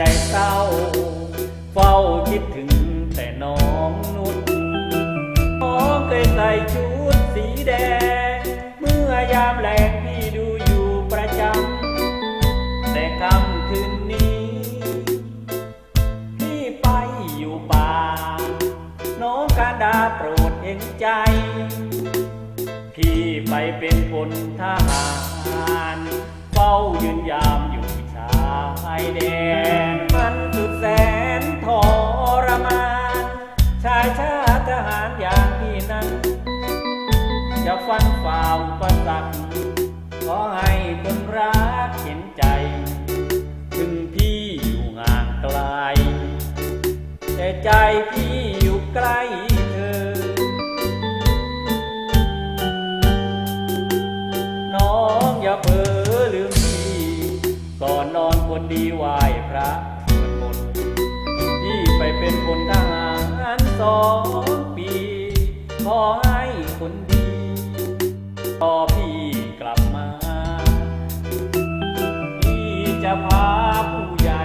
ใจเศร้า เฝ้าคิดถึงแต่น้องนุ่นน้องเคยใส่ชุดสีแดง เมื่อยามแลงพี่ดูอยู่ประจำ แต่คำคืนนี้ พี่ไปอยู่ป่า น้องกาดาโปรดเห็นใจ พี่ไปเป็นพลทหาร เฝ้ายืนยามอยู่ชายแดน ใจพี่อยู่ใกล้เธอ น้องอย่าเผลอลืมพี่ก่อนนอนคนดีไหว้พระสวดมนต์พี่ไปเป็นพลทหารสองปี ขอให้คนดีรอพี่กลับมา พี่จะพาผู้ใหญ่